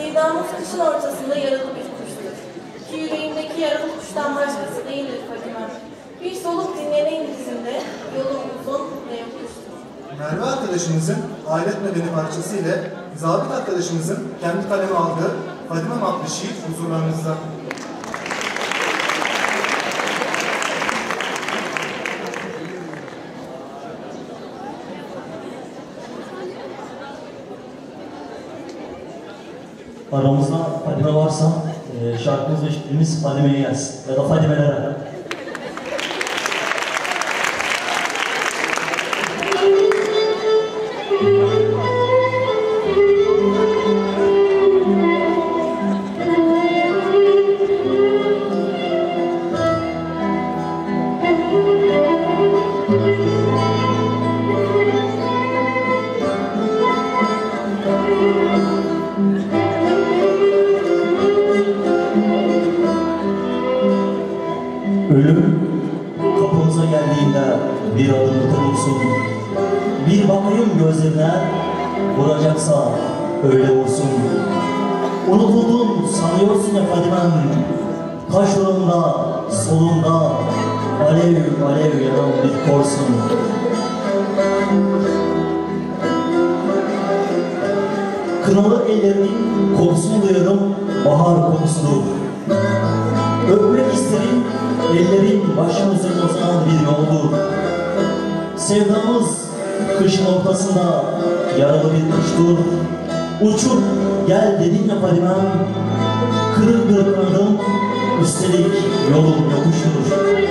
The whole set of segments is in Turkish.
Sevdamız kışın ortasında yaralı bir kuştur. Ki yüreğimdeki yaralı kuştan başkası değildir Fadime. Bir soluk dinleneyin dizinde, yolum uzun ve. Merve arkadaşımızın alet medeni parçası ile Zabit arkadaşımızın kendi kaleme aldığı Fadime adlı şiir huzurlarınızda. Aramızda Fadime varsa e, şarkımız ve şiirimiz Fadime'ye gelsin. Ya da Fadime'lere. Kapımıza geldiğinde bir adım durursun. Bir bakayım gözlerine vuracaksa öyle olsun. Unutuldun sanıyorsun ya Fadimem. Kaşlarında, solunda alev alev yanan bir korsun. Kınalı ellerinin kokusunu duyarım, bahar kokusudur. Öpmek isterim, ellerin başım üzerine uzanan bir yoldur. Sevdamız kışın ortasında yaralı bir kuştur. Uçup gel dedin ya Fadimem, kırık bir üstelik yolum yokuştur.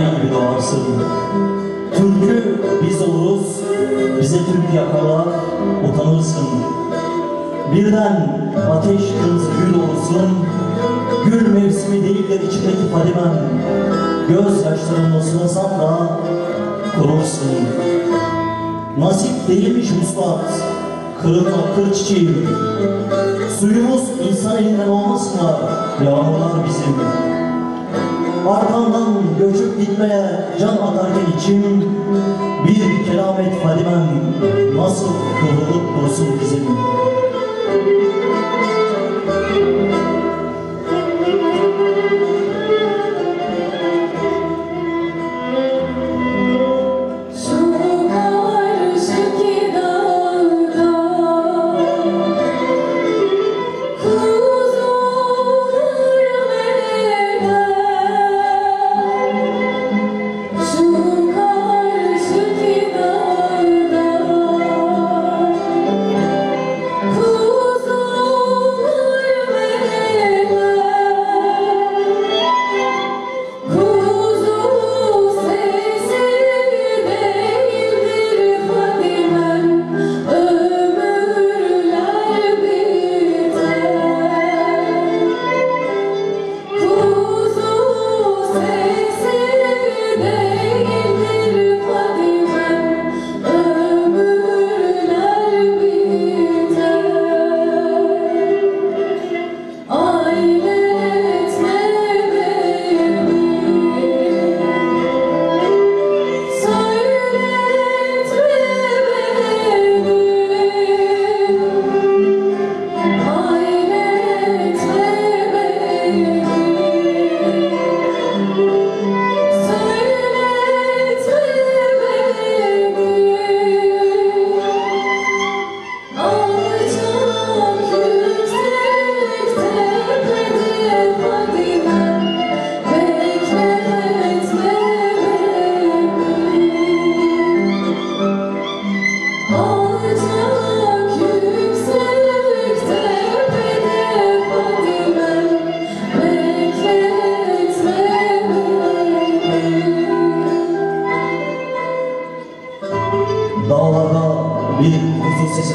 Ay gibi doğarsın. Türkü biz oluruz, bize Türk yakarlar, utanırsın. Birden ateş kırmızı gül olursun, gül mevsimi değildir içimdeki Fadimem. Göz yaşlarımla sulasam da kurursun. Nasip değilmiş muslat, kırılma kır çiçeğim. Suyumuz insan elinden olmasın da yağmurlar bizim. Arkamdan göçüp gitmeye can atarken içim Bir keramet Fadimem nasıl kıvrılıp dursun bizim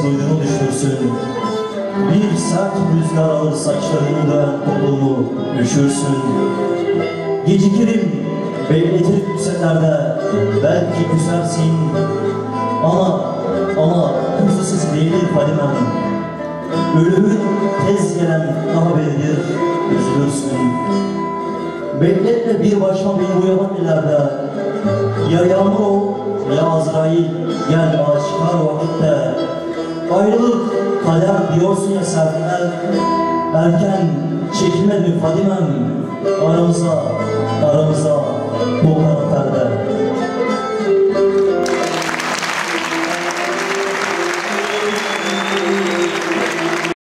soyunu düşürsün. Bir sert rüzgar alır saçlarında kolumu düşürsün. Gecikirim bekletirim senlerde Belki küsersin. Ama ama kusursuz değilir Fadimem Ölümün tez gelen daha haberidir Üzülürsün. Bekletme bir başıma beni uyanan ileride. Ya yağmur ol ya Azrail Gel aşkar vakitte. Ayrılık kader diyorsun ya sertler. Erken çekilmedi Fadimem? Aramıza, aramıza bu